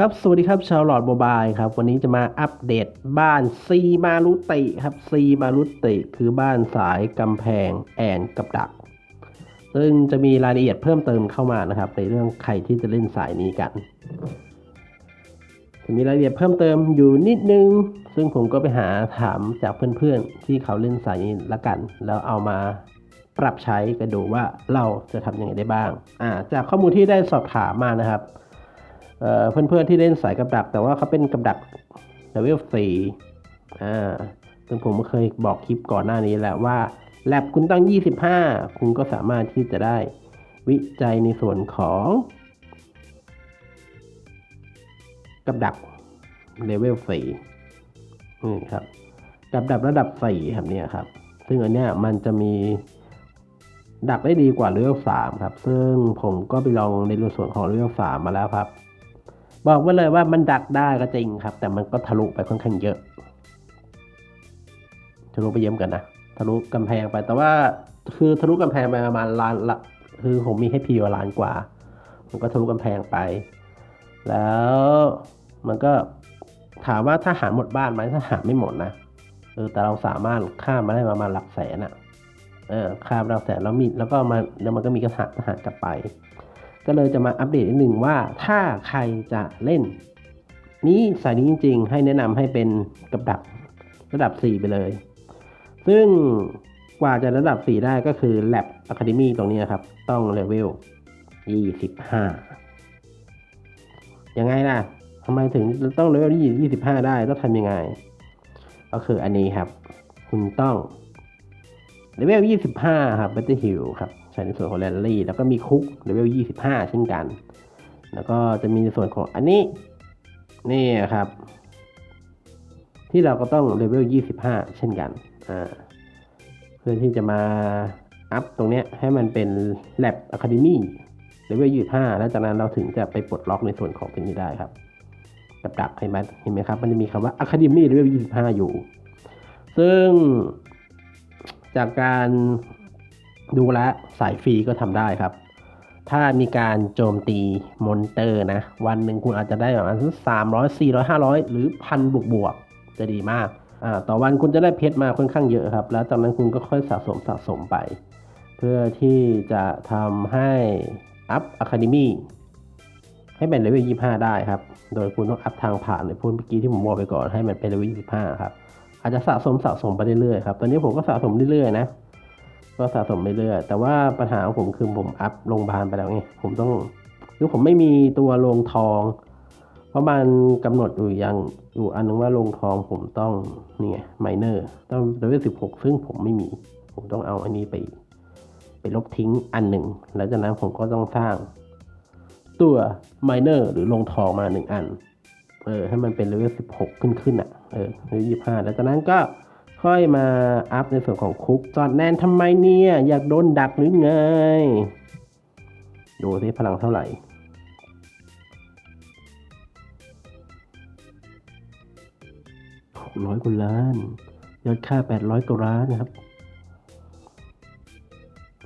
ครับ สวัสดีครับ ชาวหลอดโมบายครับ วันนี้จะมาอัปเดตบ้านซีมารุติครับซีมารุติคือบ้านสายกำแพงแอนกับดัก ซึ่งจะมีรายละเอียดเพิ่มเติมเข้ามานะครับ ในเรื่องใครที่จะเล่นสายนี้กัน จะมีรายละเอียดเพิ่มเติมอยู่นิดนึง ซึ่งผมก็ไปหาถามจากเพื่อนๆ ที่เขาเล่นสายนี้ละกัน แล้วเอามาปรับใช้กันดูว่าเราจะทำยังไงได้บ้าง อ่า จากข้อมูลที่ได้สอบถามมานะครับ เพื่อนๆที่เล่นสายกับดัก แต่ว่าเขาเป็นกับดักเลเวลสี่อ่าซึ่งผมเคยบอกคลิปก่อนหน้านี้แหละว่าแลบคุณต้อง25 คุณก็สามารถที่จะได้วิจัยในส่วนของกับดักเลเวลสี่นี่ครับกับดักระดับสี่ครับเนี่ยครับ ซึ่งอันเนี้ยมันจะมีดักได้ดีกว่าเลเวลสามครับ ซึ่งผมก็ไปลองในส่วนของเลเวลสามมาแล้วครับ บอกไว้เลยว่ามันดักได้ก็จริงครับ แต่มันก็ทะลุไปค่อนข้างเยอะ ทะลุไปเยี่ยมกันนะ ทะลุกำแพงไป แต่ว่าคือทะลุกำแพงไปประมาณล้านละคือผมมีให้พีว่าล้านกว่า มันก็ทะลุกำแพงไป แล้วมันก็ถามว่าถ้าหารหมดบ้านไหมถ้าหารไม่หมดนะเออแต่เราสามารถข้ามมาได้ประมาณหลักแสนอะเออข้ามหลักแสนแล้วมีแล้วก็มาแล้วมันก็มีกระหารทหารกลับไป ก็เลยจะมาอัปเดตนิดหนึ่งว่าถ้าใครจะเล่น นี้สายนี้จริง ๆ ให้แนะนำให้เป็นกับดักระดับ 4 ไปเลย ซึ่งกว่าจะระดับ 4 ได้ก็คือ Lab Academy ตรงนี้ครับ ต้องเลเวล 25 ยังไงล่ะทำไมถึงต้องเลเวล25 ได้ต้องทำยังไง ก็คืออันนี้ครับ คุณต้องเลเวล 25 ครับ Battle Hill ครับ ช้ในส่วนของแรลลี่ แล้วก็มีคุกเลเวล 25 เช่นกัน แล้วก็จะมีในส่วนของอันนี้ นี่ครับ ที่เราก็ต้องเลเวล 25 เช่นกันอ่าเพื่อที่จะมาอัพตรงเนี้ยให้มันเป็น Lab Academy เลเวล 25 แล้วจากนั้นเราถึงจะไปปลดล็อกในส่วนของตรงนี้ได้ครับกับดักเห็นไหมเห็นไหมครับ มันจะมีคำว่า Academy เลเวล25 อยู่ ซึ่งจากการ ดูแลสายฟรีก็ทำได้ครับ ถ้ามีการโจมตีมอนเตอร์นะ วันหนึ่งคุณอาจจะได้ประมาณสามร้อยสี่ร้อยห้าร้อยหรือพันบวกบวกจะดีมากอ่าต่อวันคุณจะได้เพชรมาค่อนข้างเยอะครับ แล้วจากนั้นคุณก็ค่อยสะสมสะสมไป เพื่อที่จะทำให้อัพอะคาเดมี่ให้เป็นเลเวล25ได้ครับ โดยคุณต้องอัพทางผ่านในพูดเมื่อกี้ที่ผมบอกไปก่อนให้มันเป็นเลเวล25ครับ อาจจะสะสมสะสมไปเรื่อยๆครับ ตอนนี้ผมก็สะสมเรื่อยๆนะ ก็สะสมไปเรื่อยแต่ว่าปัญหาของผมคือผมอัพโรงพยาบาลไปแล้วไงผมต้องคือผมไม่มีตัวโรงทอง เพราะมันกำหนดอยู่อย่างอยู่อันนึงว่าโรงทองผมต้องนี่ไงไมเนอร์ต้องเลเวลสิบหกซึ่งผมไม่มี ผมต้องเอาอันนี้ไป ไปลบทิ้งอันหนึ่งแล้วจากนั้นผมก็ต้องสร้าง ตัวไมเนอร์หรือโรงทองมาหนึ่งอันเออให้มันเป็นเลเวลสิบหกขึ้นขึ้นอะเออเลเวลยี่ห้าแล้วจากนั้นก็ ค่อยมาอัพในส่วนของคุกจอดแนนทำไมเนี่ย อยากโดนดักหรือไง ดูสิพลังเท่าไหร่หกร้อยกว่าล้าน ยอดค่าแปดร้อยกว่าล้านนะครับ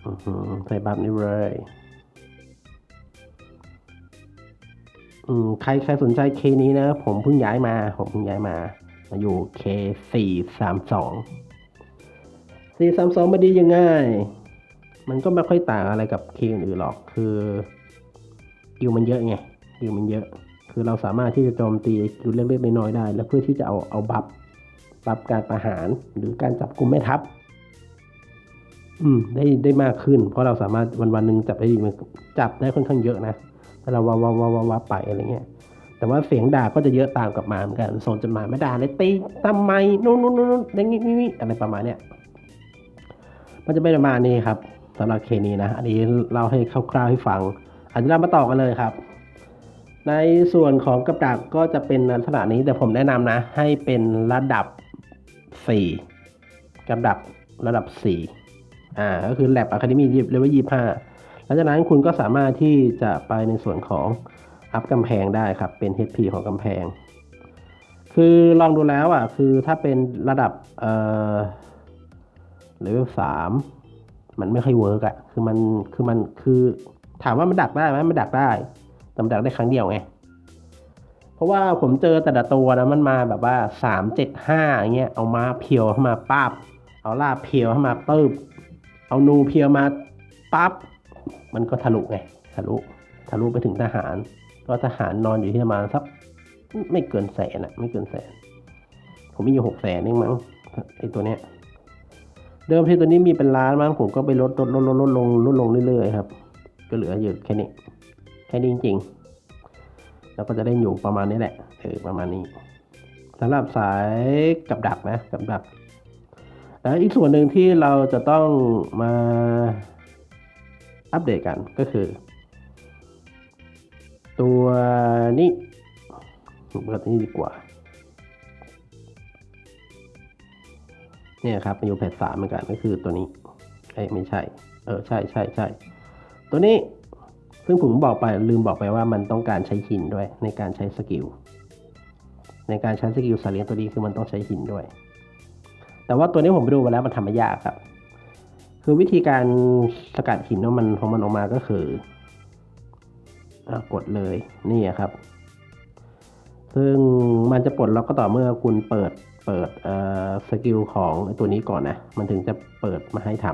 อือหือใส่บัฟนี่เลยอืมใครใครสนใจเคนี้นะ ผมเพิ่งย้ายมา ผมเพิ่งย้ายมา มาอยู่เคสี่สามสองสี่สามสองมาดียังไง มันก็ไม่ค่อยต่างอะไรกับเคอื่นหรอก คือกิวมันเยอะไงกิวมันเยอะ คือเราสามารถที่จะโจมตีจุดเล็กๆน้อยๆได้ แล้วเพื่อที่จะเอาเอาบัฟบัฟการประหารหรือการจับกลุ่มแม่ทัพอืมได้ได้มากขึ้น เพราะเราสามารถวันวันหนึ่งจับได้ดีมันจับได้ค่อนข้างเยอะนะถ้าเราวาววาววาววาวไปอะไรเงี้ย แต่ว่าเสียงด่าก็จะเยอะตามกลับมาเหมือนกันส่งจดหมายมาด่าเลยตีทำไมนู่นนู่นนู่นอย่างงี้นี่อะไรประมาณเนี้ยมันจะเป็นประมาณนี้ครับสำหรับเคนี้นะ อันนี้เล่าให้คร่าวๆให้ฟังอาจจะเรามาต่อกันเลยครับ ในส่วนของกับดักก็จะเป็นลักษณะนี้แต่ผมแนะนำนะ ให้เป็นระดับ 4 กับดักระดับ 4 อ่า ก็คือ Lab Academy เลเวล25หลังจากนั้นคุณก็สามารถที่จะไปในส่วนของ อัพกำแพงได้ครับ เป็น HP ของกำแพง คือลองดูแล้วอะ คือถ้าเป็นระดับเอ่อเลเวลสามมันไม่ค่อยเวิร์กอะ คือมันคือมันคือถามว่ามันดักได้ไหมมันดักได้แต่มันดักได้ครั้งเดียวไงราะว่าผมเจอแต่ละตัวนะมันมาแบบว่าสามเจ็ดห้าเงี้ยเอามาเพียวเข้ามาปั๊บเอาลาเพียวเข้ามาปึ๊บเอานูเพียวมาปั๊บมันก็ทะลุไงทะลุทะลุไปถึงทหาร ก็ทหารนอนอยู่ที่ประมาณสักไม่เกินแสนอะไม่เกินแสน ผมมีอยู่หกแสนเองมั้งไอตัวเนี้ย เดิมทีตัวนี้มีเป็นล้านมั้งผมก็ไปลดลดลดลดลดลงลดลงเรื่อยๆครับ ก็เหลืออยู่แค่นี้แค่นี้จริงๆ แล้วก็จะได้อยู่ประมาณนี้แหละเออประมาณนี้สำหรับสายกับดักนะกับดักแล้วอีกส่วนหนึ่งที่เราจะต้องมาอัปเดตกันก็คือ ตัวนี้ผมเปิดนี้ดีกว่า เนี่ยครับมันอยู่แพทสามเหมือนกันก็คือตัวนี้เอ้ไม่ใช่ เออใช่ใช่ใช่ตัวนี้ซึ่งผมบอกไปลืมบอกไปว่ามันต้องการใช้หินด้วย ในการใช้สกิลในการใช้สกิลสาเลี้ยงตัวนี้คือมันต้องใช้หินด้วย แต่ว่าตัวนี้ผมไปดูมาแล้วมันทำไม่ยากครับ คือวิธีการสกัดหินของมันของมันออกมาก็คือ กดเลยนี่ครับ ซึ่งมันจะปลดล็อกก็ต่อเมื่อคุณเปิดเปิดเอ่อสกิลของตัวนี้ก่อนนะ มันถึงจะเปิดมาให้ท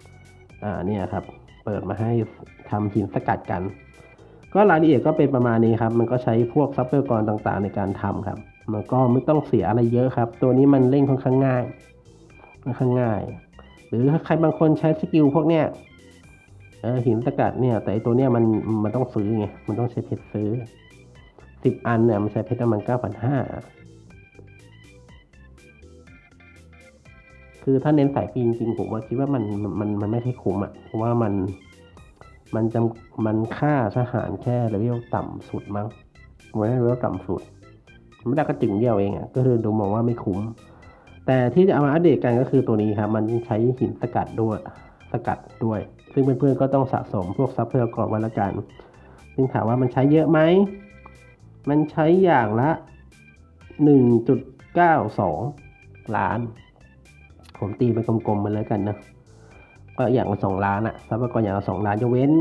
ำอ่าเนี่ยครับ เปิดมาให้ทำหินสกัดกัน ก็รายละเอียดก็เป็นประมาณนี้ครับ มันก็ใช้พวกซัพพลายกรต่างๆในการทำครับ มันก็ไม่ต้องเสียอะไรเยอะครับ ตัวนี้มันเล่นค่อนข้างง่ายค่อนข้างง่าย หรือถ้าใครบางคนใช้สกิลพวกเนี้ย หินสกัดเนี่ย แต่ไอตัวเนี้ยมันมันต้องซื้อไงมันต้องใช้เพชรซื้อสิบอันเนี่ยมันใช้เพชรประมาณเก้าพันห้าคือถ้าเน้นสายฟรีจริงๆผมว่าคิดว่ามันมันมันไม่ใช่คุ้มอะเพราะว่ามันมันจำมันค่าทหารแค่เลเวลต่ำสุดมั้งมันได้เลเวต่ำสุดไม่ได้กระจึงเดียวเองอะก็คือดูมองว่าไม่คุ้ม แต่ที่จะเอามาอัปเดตกันก็คือตัวนี้ครับ มันใช้หินสกัดด้วย สกัดด้วย ซึ่งเพื่อนๆก็ต้องสะสมพวกซับเพื่อกรไว้ละกัน ซึ่งถามว่ามันใช้เยอะไหม มันใช้อย่างละ 1.92 ล้าน ผมตีเป็นกลมๆมาเลยกันนะก็อย่างละสองล้านอะทรัพยากรอย่างละสองล้านยกเว้น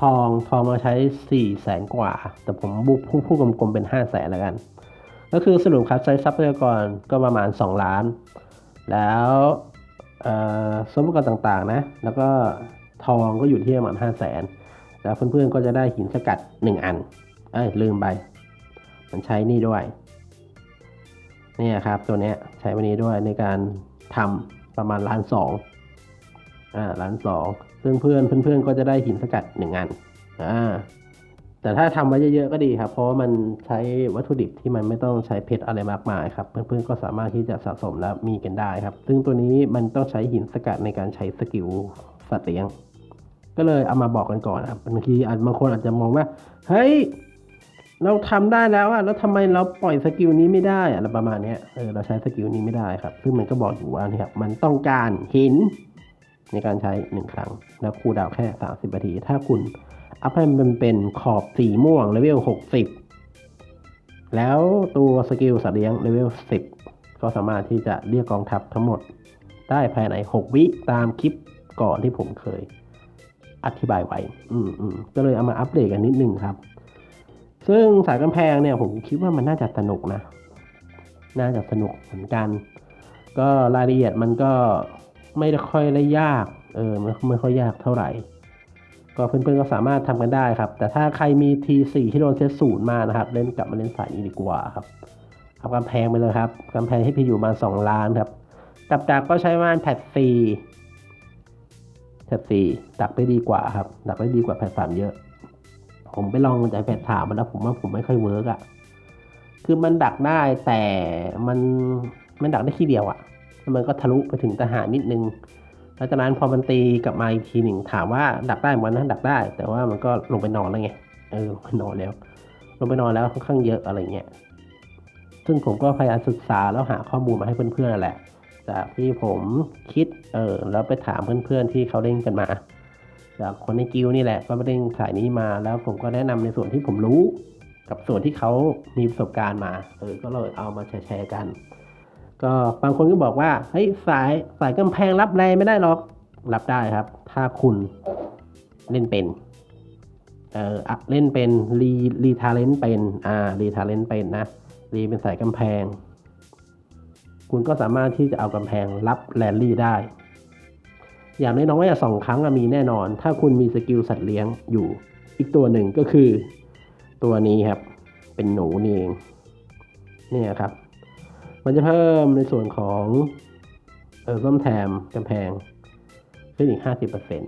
ทองทองมาใช้สี่แสนกว่า แต่ผมบุกผู้ผู้กลมๆเป็นห้าแสนแล้วกัน ก็คือสรุปครับใช้ทรัพยากรก็ประมาณ2ล้าน แล้ว เอ่อทรัพยากรต่างๆนะ แล้วก็ทองก็อยู่ที่ประมาณ5 0 0แสนแล้วเพื่อนๆก็จะได้หินสกัด 1 อัน เอ้ยลืมไป มันใช้นี่ด้วย เนี่ยครับตัวเนี้ยใช้วันนี้ด้วยในการทำประมาณล้านสองอ่าล้านสองซึ่งเพื่อนเพื่อนๆก็จะได้หินสกัดหนึ่งอันอ่า แต่ถ้าทำไว้เยอะๆก็ดีครับ เพราะว่ามันใช้วัตถุดิบที่มันไม่ต้องใช้เพชรอะไรมากมายครับ เพื่อนๆก็สามารถที่จะสะสมและมีกันได้ครับ ซึ่งตัวนี้มันต้องใช้หินสกัดในการใช้สกิลสัตว์เลี้ยง ก็เลยเอามาบอกกันก่อนครับบางทีอาจบางคนอาจจะมองว่า เฮ้ย เราทำได้แล้วอะแล้วทำไมเราปล่อยสกิลนี้ไม่ได้อะไรประมาณนี้เออเราใช้สกิลนี้ไม่ได้ครับ ซึ่งมันก็บอกอยู่ว่านี่ครับมันต้องการหินในการใช้หนึ่งครั้ง แล้วคูดาวแค่สามสิบนาที ถ้าคุณ อัพให้มันเป็นขอบสีม่วงเลเวลหกสิบแล้วตัวสกิลสัตว์เลี้ยงเลเวลสิบก็สามารถที่จะเรียกกองทัพทั้งหมด ได้ภายในหกวิตามคลิปก่อนที่ผมเคยอธิบายไว้ อืมอืมก็เลยเอามาอัปเดตกันนิดนึงครับ ซึ่งสายกำแพงเนี่ยผมคิดว่ามันน่าจะสนุกนะ น่าจะสนุกเหมือนกัน ก็รายละเอียดมันก็ไม่ค่อยได้ยาก เออไม่ไม่ค่อยยากเท่าไหร่ ก็เพื่อนๆก็สามารถทำกันได้ครับ แต่ถ้าใครมี T4 ที่โดนเซตศูนย์มานะครับ เล่นกลับมาเล่นสายนี้ดีกว่าครับเอากำแพงไปเลยครับกำแพงให้พี่อยู่มาสองล้านครับกับดักก็ใช้มาแพทซีแพทซีดักได้ดีกว่าครับ ดักได้ดีกว่าแพทสามเยอะ ผมไปลองจากแพทสามมาแล้วผมว่าผมไม่ค่อยเวิร์กอะคือมันดักได้แต่มันมันดักได้ทีเดียวอะมันก็ทะลุไปถึงทหารนิดนึง หลังจากนั้นพอมันตีกลับมาอีกทีหนึ่งถามว่าดักได้ไหมนะดักได้ แต่ว่ามันก็ลงไปนอนแล้วไงเออลงไปนอนแล้ว ลงไปนอนแล้วค่อนข้างเยอะอะไรเงี้ยซึ่งผมก็พยายามศึกษาแล้วหาข้อมูลมาให้เพื่อนๆนั่นแหละ จากที่ผมคิดเออแล้วไปถามเพื่อนๆที่เขาเล่นกันมา จากคนในกิลนี่แหละก็ไปเล่นสายนี้มา แล้วผมก็แนะนำในส่วนที่ผมรู้ กับส่วนที่เขามีประสบการณ์มาเออก็เลยเอามาแชร์กัน ก็บางคนก็บอกว่าเฮ้ยสายสายกำแพงรับแรงไม่ได้หรอกรับได้ครับ ถ้าคุณเล่นเป็นเอ่อเล่นเป็นรีรีทาเลนเป็นอ่ารีทาเลนเป็นนะรีเป็นสายกำแพง คุณก็สามารถที่จะเอากำแพงรับแรลลี่ได้ อย่างน้อยๆอะสองครั้งมีแน่นอน ถ้าคุณมีสกิลสัตว์เลี้ยงอยู่ อีกตัวหนึ่งก็คือ ตัวนี้ครับ เป็นหนูนี่เองเนี่ยครับ มันจะเพิ่มในส่วนของเออส้มแถมกำแพงขึ้นอีกห้าสิบเปอร์เซ็น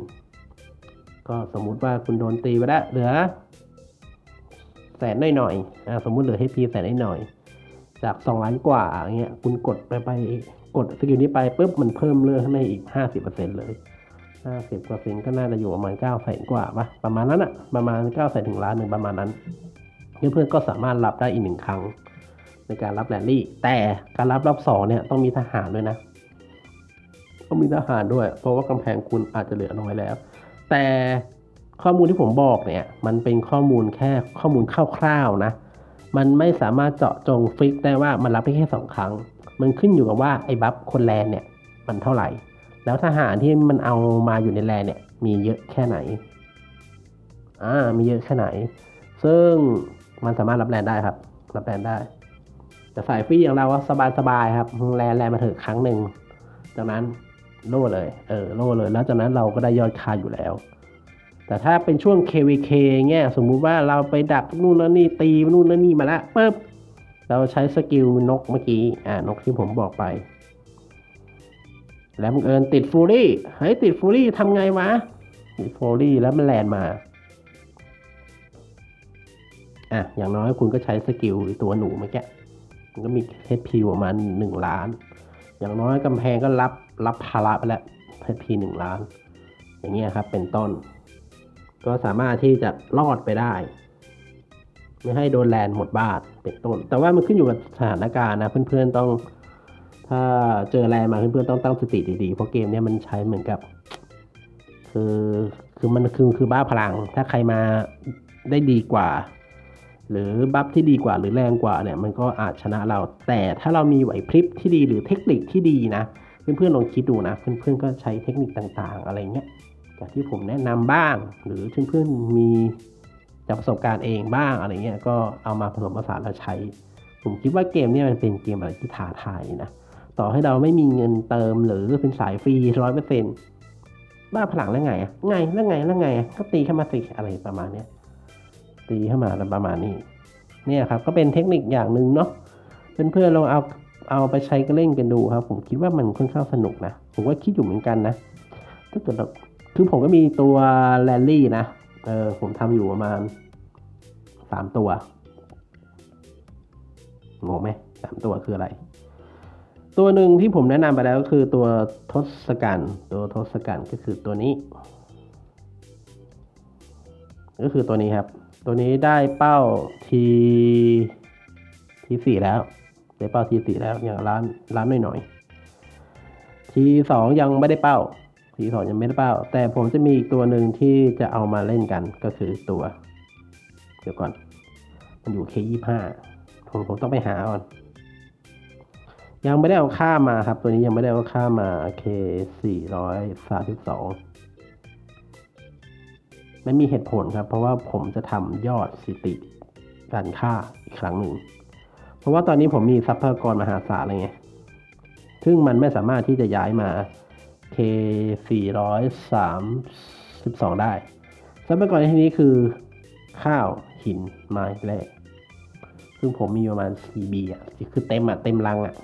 ก็สมมุติว่าคุณโดนตีไปแล้วเหลือแสนหน่อยๆอ่าสมมุติเหลือให้พีแสนหน่อยๆจากสองล้านกว่าอย่างเงี้ยคุณกดไปไปกดสกิลนี้ไปปุ๊บมันเพิ่มเลือดให้อีกห้าสิบเปอร์เซ็นเลยห้าสิบเปอร์เซนก็น่าจะอยู่ประมาณเก้าแสนกว่าปะประมาณนั้นอะประมาณเก้าแสนถึงล้านหนึ่งประมาณนั้นเพื่อนๆก็สามารถรับได้อีกหนึ่งครั้ง ในการรับแรลลี่ แต่การรับรอบสองเนี่ยต้องมีทหารด้วยนะ ต้องมีทหารด้วย เพราะว่ากำแพงคุณอาจจะเหลือน้อยแล้ว แต่ข้อมูลที่ผมบอกเนี่ย มันเป็นข้อมูลแค่ข้อมูลคร่าวๆนะ มันไม่สามารถเจาะจงฟิกได้ว่ามันรับได้แค่สองครั้ง มันขึ้นอยู่กับว่าไอ้บัฟคนแลนเนี่ยมันเท่าไหร่ แล้วทหารที่มันเอามาอยู่ในแลนเนี่ยมีเยอะแค่ไหนอ่ามีเยอะแค่ไหน ซึ่งมันสามารถรับแลนได้ครับ รับแลนได้ แต่สายฟรีอย่างเราว่าสบายครับแลนแลนมาเถอะครั้งหนึ่งจากนั้นโล่เลย เออโล่เลย แล้วจากนั้นเราก็ได้ยอดคาอยู่แล้ว แต่ถ้าเป็นช่วง KVK เงี้ยสมมุติว่าเราไปดักนู่นนั่นนี่ตีนู่นนั่นนี่มาล้วปุ๊บเราใช้สกิลนกเมื่อกี้อ่านกที่ผมบอกไป แล้วบังเอิญติดฟูรี่เฮ้ยติดฟูรี่ทำไงวะติดฟูรี่แล้วมันแลนมาอะอย่างน้อยคุณก็ใช้สกิลตัวหนูเมื่อกี้ ก็มีเทพีประมาณหนึ่งล้าน อย่างน้อยกำแพงก็รับรับภาระไปแล้วเทพีหนึ่งล้าน อย่างเงี้ยครับเป็นต้น ก็สามารถที่จะรอดไปได้ ไม่ให้โดนแลนหมดบ้านเป็นต้น แต่ว่ามันขึ้นอยู่กับสถานการณ์นะ เพื่อนๆต้อง ถ้าเจอแลนมาเพื่อนๆต้องตั้งสติดีๆเพราะเกมเนี้ยมันใช้เหมือนกับ คือคือมันคือคือบ้าพลัง ถ้าใครมาได้ดีกว่า หรือบัฟที่ดีกว่าหรือแรงกว่าเนี่ยมันก็อาจชนะเรา แต่ถ้าเรามีไหวพริบที่ดีหรือเทคนิคที่ดีนะเพื่อนๆลองคิดดูนะเพื่อนๆก็ใช้เทคนิคต่างๆ อะไรเงี้ยจากที่ผมแนะนำบ้าง หรือเพื่อนๆมีจากประสบการณ์เองบ้างอะไรเงี้ยก็เอามาผสมผสานแล้วใช้ ผมคิดว่าเกมนี้มันเป็นเกมอะไรที่ท้าทายนะต่อให้เราไม่มีเงินเติมหรือเป็นสายฟรีร้อยเปอร์เซ็นต์บ้าพลังแล้วไงอะไงแล้วไงแล้วไงก็ตีเข้ามาสิอะไรประมาณเนี้ย ตีเข้ามาประมาณนี้ เนี่ยครับก็เป็นเทคนิคอย่างหนึ่งเนาะเพื่อนๆลองเอาเอาไปใช้ก็เล่นกันดูครับ ผมคิดว่ามันค่อนข้างสนุกนะผมก็คิดอยู่เหมือนกันนะถ้าเกิดคือผมก็มีตัวแรลลี่นะเออผมทำอยู่ประมาณสามตัวงงไหมสามตัวคืออะไร ตัวหนึ่งที่ผมแนะนำไปแล้วก็คือตัวทศกัณฐ์ตัวทศกัณฐ์ก็คือตัวนี้ ก็คือตัวนี้ครับ ตัวนี้ได้เป้าทีทีสี่แล้วได้เป้าทีสี่แล้วอย่างล้านล้านหน่อยๆทีสองยังไม่ได้เป้าทีสองยังไม่ได้เป้า แต่ผมจะมีอีกตัวหนึ่งที่จะเอามาเล่นกันก็คือตัวเดี๋ยวก่อน มันอยู่ K ยี่ห้าผมผมต้องไปหาก่อน ยังไม่ได้เอาค่ามาครับ ตัวนี้ยังไม่ได้เอาค่ามา K สี่ร้อยสามสิบสอง ไม่มีเหตุผลครับ เพราะว่าผมจะทำยอดสถิติการค่าอีกครั้งหนึ่ง เพราะว่าตอนนี้ผมมีทรัพยากรมหาศาลอะไรไงซึ่งมันไม่สามารถที่จะย้ายมา K 432 ได้ทรัพยากรในที่นี้คือข้าวหินไม้แร่ซึ่งผมมีประมาณ 4B อะคือเต็มอะ เต็มรังอะ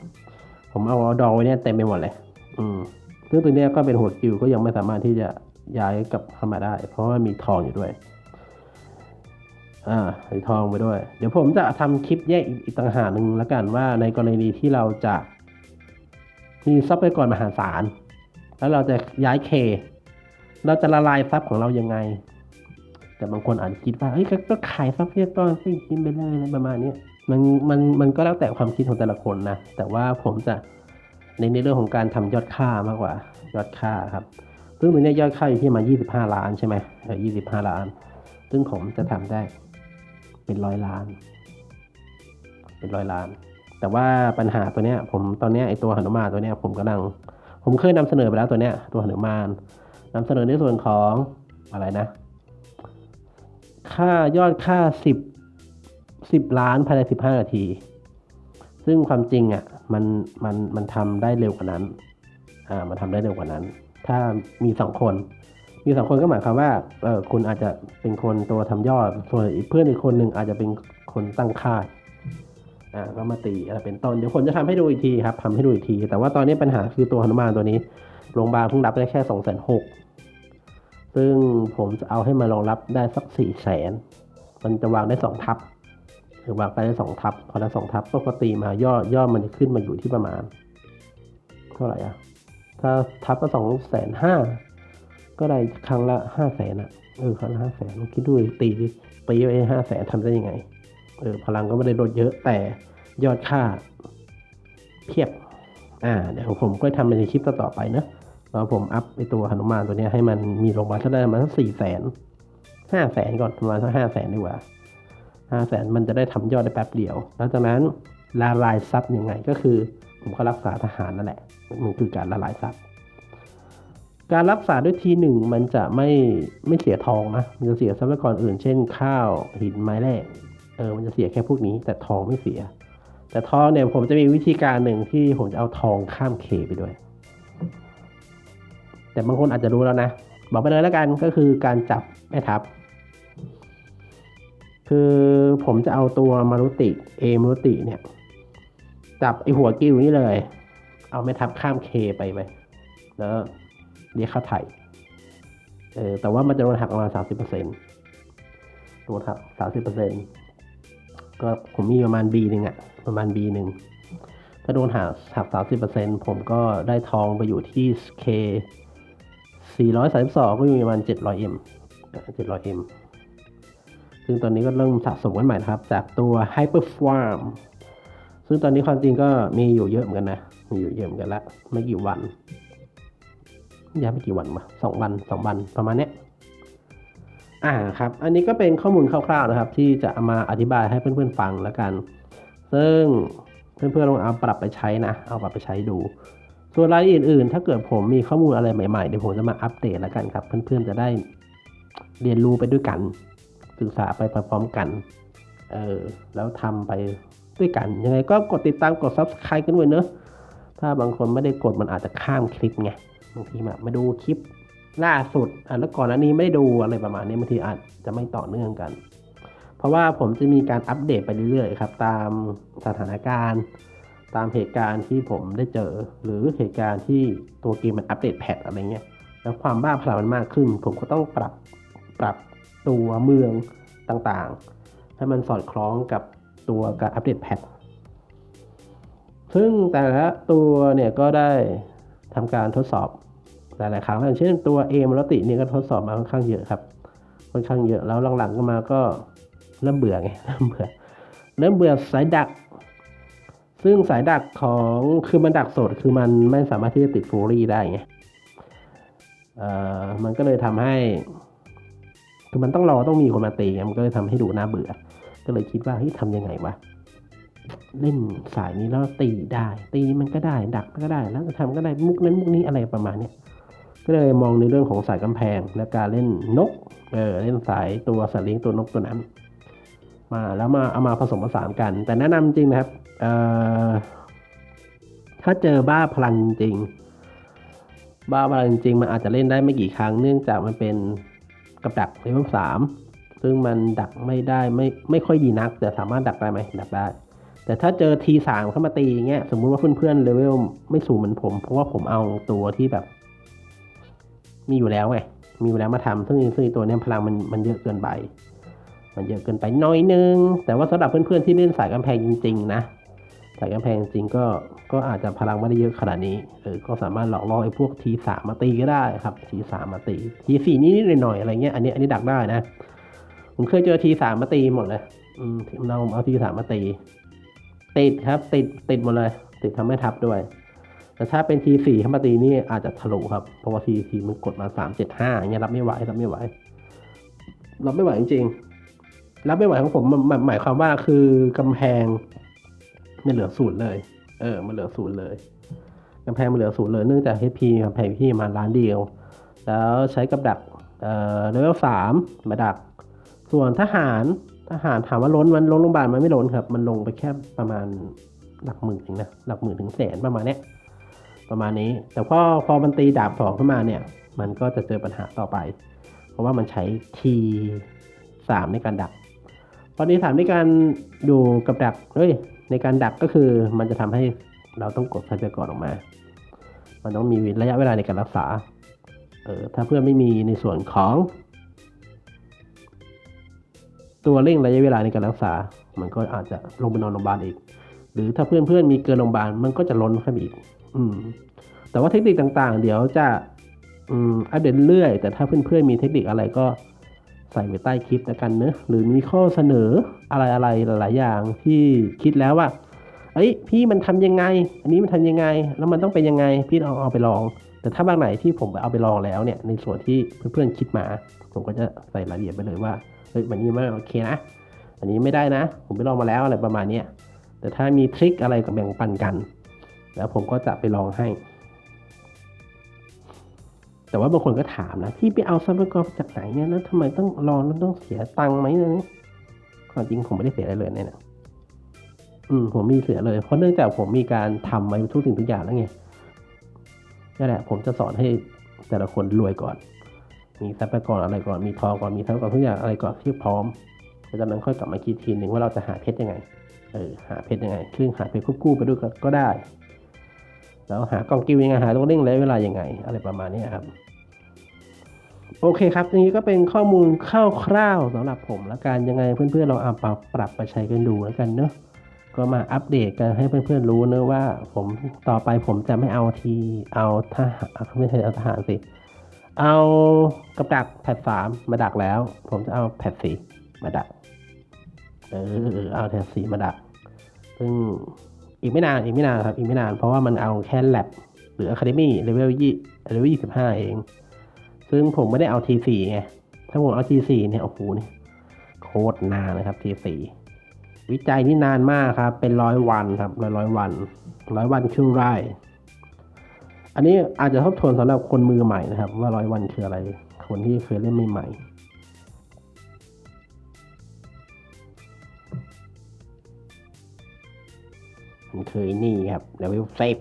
ผมเอาดอไว้เนี่ยเต็มไปหมดเลย อืมซึ่งตัวเนี้ยก็เป็นหัวคิวก็ยังไม่สามารถที่จะ ย้ายกลับเข้ามาได้ เพราะว่ามีทองอยู่ด้วย อ่ามีทองไปด้วย เดี๋ยวผมจะทำคลิปแยกอีกต่างหากหนึ่งแล้วกันว่าในกรณีที่เราจะมีทรัพยากรมหาศาล แล้วเราจะย้ายเค เราจะละลายทรัพย์ของเรายังไง แต่บางคนอาจจะคิดว่าเฮ้ยก็ขายทรัพยากรสิกินไปเลยอะไรประมาณนี้มันมันมันก็แล้วแต่ความคิดของแต่ละคนนะ แต่ว่าผมจะในในเรื่องของการทำยอดค่ามากกว่า ยอดค่าครับ ซึ่งตัวเนี้ยยอดค่าอยู่ที่มา 25 ล้านใช่ไหมเออ25 ล้าน ซึ่งผมจะทำได้เป็นร้อยล้าน เป็นร้อยล้าน แต่ว่าปัญหาตัวเนี้ย ผมตอนเนี้ยไอตัวหนุมานตัวเนี้ยผมกำลัง ผมเคยนำเสนอไปแล้วตัวเนี้ย ตัวหนุมานนำเสนอในส่วนของอะไรนะ ค่ายอดค่าสิบสิบล้านภายในสิบห้านาที ซึ่งความจริงอะ มันมันมันทำได้เร็วกว่านั้น อ่า มันทำได้เร็วกว่านั้น ถ้ามีสองคน มีสองคนก็หมายความว่าเออคุณอาจจะเป็นคนตัวทำยอด ส่วนอีกเพื่อนอีกคนหนึ่งอาจจะเป็นคนตั้งค่าอ่าก็มาตีอะไรเป็นต้นเดี๋ยวผมจะทำให้ดูอีกทีครับทำให้ดูอีกที แต่ว่าตอนนี้ปัญหาคือตัวหนุมานตัวนี้โรงพยาบาลเพิ่งรับได้แค่สองแสนหกซึ่งผมจะเอาให้มารองรับได้สักสี่แสนมันจะวางได้สองทับหรือวางไปได้สองทับพอได้สองทับปกติมายอดยอมันจะขึ้นมาอยู่ที่ประมาณ เท่าไหร่อะ ถ้าทับก็สองแสนห้าก็ได้ครั้งละห้าแสนอะเออครั้งละห้าแสนคิดดูตีดิตีไว้ห้าแสนทำได้ยังไงเออพลังก็ไม่ได้ลดเยอะแต่ยอดค่าเพียบ อ่า เดี๋ยวผมก็ทำในคลิปต่อไปเนอะแล้วผมอัพไอตัวหนุมานตัวนี้ให้มันมีลงมาถ้าได้ประมาสักสี่แสนห้าแสนก่อนประมาณสักห้าแสนดีกว่าห้าแสนมันจะได้ทำยอดได้แป๊บเดียว แล้วจากนั้นละลายซับยังไงก็คือ ผมก็รักษาทหารนั่นแหละมันคือการละลายซับการรักษาด้วยทีหนึ่งมันจะไม่ไม่เสียทองนะมันจะเสียทรัพยากรอื่น เช่น ข้าวหินไม้แร่เออมันจะเสียแค่พวกนี้ แต่ทองไม่เสีย แต่ทองเนี่ยผมจะมีวิธีการหนึ่งที่ผมจะเอาทองข้ามเคไปด้วย แต่บางคนอาจจะรู้แล้วนะบอกไปเลยแล้วกันก็คือการจับแม่ทัพคือผมจะเอาตัวมารุติ เอมารุติเนี่ย จับไอหัวกิ้วนี่เลย เอาแม่ทัพข้ามเคไปไปแล้วเรียกเข้าไทยเออแต่ว่ามันจะโดนหักประมาณสามสิบเปอร์เซ็นต์โดนหักสามสิบเปอร์เซ็นต์ก็ผมมีประมาณ B หนึ่งอะประมาณ B หนึ่งถ้าโดนหักหักสามสิบเปอร์เซ็นต์ผมก็ได้ทองไปอยู่ที่ K สี่ร้อยสามสิบสองก็อยู่ประมาณเจ็ดร้อยเอ็มเจ็ดร้อยเอ็มซึ่งตอนนี้ก็เริ่มสะสมกันใหม่นะครับ จากตัว Hyper Farm ซึ่งตอนนี้ความจริงก็มีอยู่เยอะเหมือนกันนะ มีอยู่เยอะเหมือนกันละ ไม่กี่วันยังไม่กี่วันมาสองวันสองวันประมาณเนี้ยอ่าครับ อันนี้ก็เป็นข้อมูลคร่าวๆนะครับ ที่จะเอามาอธิบายให้เพื่อนๆฟังแล้วกัน ซึ่งเพื่อนๆลองเอาปรับไปใช้นะ เอาปรับไปใช้ดู ส่วนรายละเอียดอื่นๆถ้าเกิดผมมีข้อมูลอะไรใหม่ๆเดี๋ยวผมจะมาอัปเดตแล้วกันครับ เพื่อนๆจะได้เรียนรู้ไปด้วยกัน ศึกษาไปพร้อมๆกัน เออแล้วทำไป ด้วยกัน ยังไงก็กดติดตามกด subscribe กันด้วยเนอะถ้าบางคนไม่ได้กดมันอาจจะข้ามคลิปไงบางทีแบบมาดูคลิปล่าสุดอะแล้วก่อนอันนี้ไม่ได้ดูอะไรประมาณนี้บางทีอาจจะไม่ต่อเนื่องกัน เพราะว่าผมจะมีการอัปเดตไปเรื่อยๆครับ ตามสถานการณ์ ตามเหตุการณ์ที่ผมได้เจอ หรือเหตุการณ์ที่ตัวเกมมันอัปเดตแพทอะไรเงี้ยแล้วความบ้าพลังมันมากขึ้น ผมก็ต้องปรับปรับตัวเมืองต่างๆ ให้มันสอดคล้องกับ ตัวการอัปเดตแพทซึ่งแต่ละตัวเนี่ยก็ได้ทำการทดสอบหลายๆครั้งอย่างเช่นตัวเอมรติเนี่ยก็ทดสอบมาค่อนข้างเยอะครับค่อนข้างเยอะแล้วหลังๆก็มาก็เริ่มเบื่อไงเริ่มเบื่อเริ่มเบื่อสายดัก ซึ่งสายดักของคือมันดักสดคือมันไม่สามารถที่จะติดฟูรี่ได้ไงเอ่อมันก็เลยทำให้คือมันต้องรอต้องมีคนมาตีมันก็เลยทำให้ดูน่าเบื่อ ก็เลยคิดว่าเฮ้ยทำยังไงวะเล่นสายนี้แล้วตีได้ ตีมันก็ได้ ดักมันก็ได้ แล้วทำก็ได้มุกนั้นมุกนี้อะไรประมาณเนี้ยก็เลยมองในเรื่องของสายกำแพงและการเล่นนกเออเล่นสายตัวสัตว์เลี้ยงตัวนกตัวนั้น มาแล้วมาเอามาผสมผสานกัน แต่แนะนำจริงนะครับเอ่อถ้าเจอบ้าพลังจริง บ้าพลังจริงมันอาจจะเล่นได้ไม่กี่ครั้งเนื่องจากมันเป็นกับดักเลเวลสาม ซึ่งมันดักไม่ได้ไม่ไม่ค่อยดีนัก แต่สามารถดักได้ไหมดักได้ แต่ถ้าเจอทีสามเข้ามาตีอย่างเงี้ยสมมุติว่าเพื่อนๆเลเวลไม่สูงเหมือนผม เพราะว่าผมเอาตัวที่แบบ มีอยู่แล้วไงมีอยู่แล้วมาทำซึ่งซึ่งตัวนี้พลังมันมันเยอะเกินไป มันเยอะเกินไปน้อยนึง แต่ว่าสำหรับเพื่อนๆที่เล่นสายกำแพงจริง ๆ นะสายกำแพงจริงก็ก็อาจจะพลังไม่ได้เยอะขนาดนี้เออก็สามารถหลอกล่อไอ้พวกทีสามมาตีก็ได้ครับทีสามมาตีทีสี่นิดหน่อยอะไรเงี้ยอันนี้อันนี้ดักได้นะ ผมเคยเจอทีสามมาตีหมดเลย อืมเราเอาทีสามมาตี ติดครับ ติดติดหมดเลย ติดทำให้ทับด้วย แต่ถ้าเป็นทีสี่เข้ามาตีนี่อาจจะทะลุครับ เพราะว่าทีทีมันกดมาสามเจ็ดห้าอย่างเงี้ยรับไม่ไหวรับไม่ไหวรับไม่ไหวจริงๆรับไม่ไหวของผมมันมันหมายความว่าคือกำแพงมันเหลือศูนย์เลย เออ มันเหลือศูนย์เลยกำแพงมันเหลือศูนย์เลยเนื่องจาก HP กำแพงพี่มาล้านเดียว แล้วใช้กับดัก เอ่อเลเวลสามมาดัก ส่วนทหารทหารถามว่าล้นมันล้นโรงพยาบาลมันไม่ล้นครับ มันลงไปแค่ประมาณหลักหมื่นถึงนะหลักหมื่นถึงแสนประมาณเนี้ยประมาณนี้ แต่พอพอมันตีดาบสองขึ้นมาเนี่ย มันก็จะเจอปัญหาต่อไป เพราะว่ามันใช้ทีสามในการดักพอทีสามในการอยู่กับดักเฮ้ยในการดักก็คือมันจะทำให้เราต้องกดทรัพยากรออกมา มันต้องมีระยะเวลาในการรักษาเออถ้าเพื่อนไม่มีในส่วนของ ตัวเร่งระยะเวลาในการรักษา มันก็อาจจะลงไปนอนโรงพยาบาลอีก หรือถ้าเพื่อนๆมีเกินโรงพยาบาลมันก็จะล้นขึ้นอีก อืม แต่ว่าเทคนิคต่างๆ เดี๋ยวจะอืมอัปเดตเรื่อย แต่ถ้าเพื่อนๆมีเทคนิคอะไรก็ใส่ไว้ใต้คลิปแล้วกันเนอะหรือมีข้อเสนออะไรๆหลายๆอย่างที่คิดแล้วว่าเอ้ยพี่มันทำยังไง อันนี้มันทำยังไง แล้วมันต้องเป็นยังไง พี่เอาเอาไปลอง แต่ถ้าบางไหนที่ผมเอาไปลองแล้วเนี่ย ในส่วนที่เพื่อนๆคิดมา ผมก็จะใส่รายละเอียดไปเลยว่า ฮ้ยแบบนี้ไม่โอเคนะ อันนี้ไม่ได้นะ ผมไปลองมาแล้วอะไรประมาณนี้แต่ถ้ามีทริคอะไรก็แบ่งปันกัน แล้วผมก็จะไปลองให้ แต่ว่าบางคนก็ถามนะพี่ไปเอาซับเบอร์กอร์จากไหนเนี่ยแล้วทำไมต้องลองแล้วต้องเสียตังค์ไหมเนี่ยความจริงผมไม่ได้เสียอะไรเลยเนี่ยนะอืมผมมีเสียเลย เพราะเนื่องจากผมมีการทำมาทุกสิ่งทุกอย่างแล้วไงนั่นแหละผมจะสอนให้แต่ละคนรวยก่อน มีทรัพยากรอะไรก่อนมีทองก่อนมีทรัพยากรทุกอย่างอะไรก่อนที่พร้อมแล้วจากนั้นค่อยกลับมาคิดทีหนึ่งว่าเราจะหาเพชรยังไงเออหาเพชรยังไงซึ่งหาเพชรควบคู่ไปด้วยก็ได้ แล้วหากองกิ้วยังไงหาตัวเร่งระยะเวลายังไง อะไรประมาณนี้ครับ โอเคครับนี้ก็เป็นข้อมูลคร่าวๆสำหรับผมและกันยังไงเพื่อนๆลองเอาปรับปรับไปใช้กันดูแล้วกันเนอะก็มาอัปเดตกันให้เพื่อนๆรู้เนอะว่า ผมต่อไปผมจะไม่เอาทีเอาทหารไม่ใช่เอาทหารสิ เอากับดักแพทสามมาดักแล้ว ผมจะเอาแพทสี่มาดัก เออเอาแพทสี่มาดัก ซึ่งอีกไม่นานอีกไม่นานครับ อีกไม่นาน เพราะว่ามันเอาแค่แลบหรืออะคาเดมี่เลเวลยี่เลเวลยี่สิบห้าเอง ซึ่งผมไม่ได้เอา T4 ไง ถ้าผมเอา T4 เนี่ยโอ้โหนี่โคตรนานนะครับ T4 วิจัยนี่นานมากครับ เป็นร้อยวันครับร้อยร้อยวัน ร้อยวันครึ่งไร่ อันนี้อาจจะทบทวนสำหรับคนมือใหม่นะครับ ว่าร้อยวันคืออะไร คนที่เคยเล่นใหม่มันเคยนี่ครับเลเวลเซฟ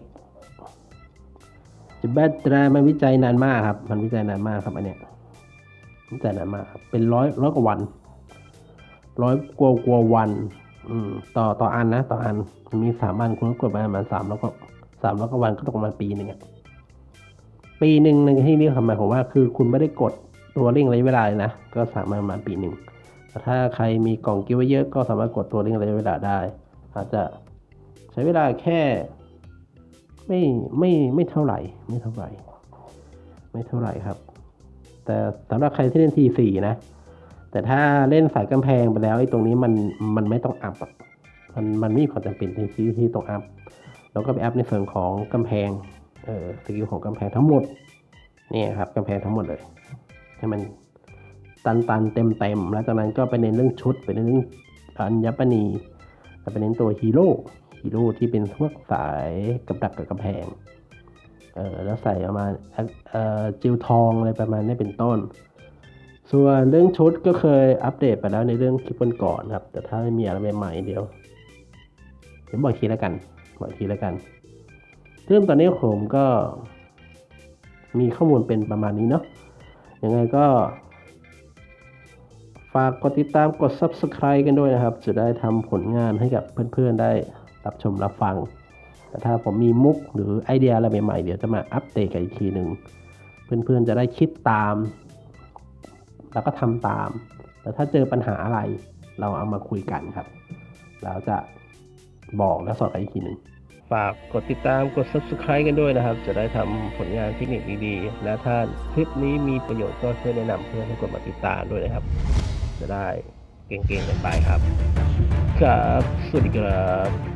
จะแบตแตรมันวิจัยนานมากครับ มันวิจัยนานมากครับอันเนี้ยวิจัยนานมากครับเป็นร้อยร้อยกว่าวันร้อยกว่ากว่าวัน อืม ต่อต่ออันนะ ต่ออันมันมีสามอันคุณก็กดไปประมาณสามแล้วก็สามแล้วก็วันก็ตกประมาณปีหนึ่งอะ ปีหนึ่งในที่นี้หมายความว่าคือคุณไม่ได้กดตัวเร่งระยะเวลาเลยนะ ก็สามารถประมาณปีหนึ่งแต่ถ้าใครมีกล่องกิ้วเยอะก็สามารถกดตัวเร่งระยะเวลาได้ อาจจะใช้เวลาแค่ ไม่ไม่ไม่เท่าไหร่ ไม่เท่าไหร่ ไม่เท่าไหร่ครับ แต่สำหรับใครที่เล่นทีสี่นะ แต่ถ้าเล่นสายกำแพงไปแล้วไอ้ตรงนี้มันมันไม่ต้องอัพมันมันไม่มีความจำเป็นที่ที่ที่ต้องอัพแล้วก็ไปอัพในส่วนของกำแพง เออสกิลของกำแพงทั้งหมดนี่ครับกำแพงทั้งหมดเลย ให้มันตันตันเต็มเต็มแล้วจากนั้นก็ไปเน้นเรื่องชุดไปเน้นเรื่องอัญปณีแล้วไปเน้นตัวฮีโร่ฮีโร่ที่เป็นพวกสายกับดักกับกำแพงเออแล้วใส่ประมาณเอ่อจิวทองอะไรประมาณนี้เป็นต้น ส่วนเรื่องชุดก็เคยอัปเดตไปแล้วในเรื่องคลิปก่อนๆครับ แต่ถ้าไม่มีอะไรใหม่ๆเดี๋ยวเดี๋ยวบอกอีกทีแล้วกันบอกอีกทีแล้วกัน ซึ่งตอนนี้ผมก็มีข้อมูลเป็นประมาณนี้เนาะยังไงก็ ฝากกดติดตามกด Subscribe กันด้วยนะครับ จะได้ทำผลงานให้กับเพื่อนๆได้รับชมรับฟัง แต่ถ้าผมมีมุกหรือไอเดียอะไรใหม่ๆ เดี๋ยวจะมาอัปเดตกันอีกทีหนึ่งเพื่อนๆจะได้คิดตาม แล้วก็ทำตาม แต่ถ้าเจอปัญหาอะไร เราเอามาคุยกันครับ แล้วจะบอกและสอนกันอีกทีหนึ่ง ฝากกดติดตามกด subscribe กันด้วยนะครับ จะได้ทำผลงานเทคนิคดีๆและถ้าคลิปนี้มีประโยชน์ก็ช่วยแนะนำเพื่อนให้กดมาติดตามด้วยนะครับ จะได้เก่งๆกันไปครับ ครับ สวัสดีครับ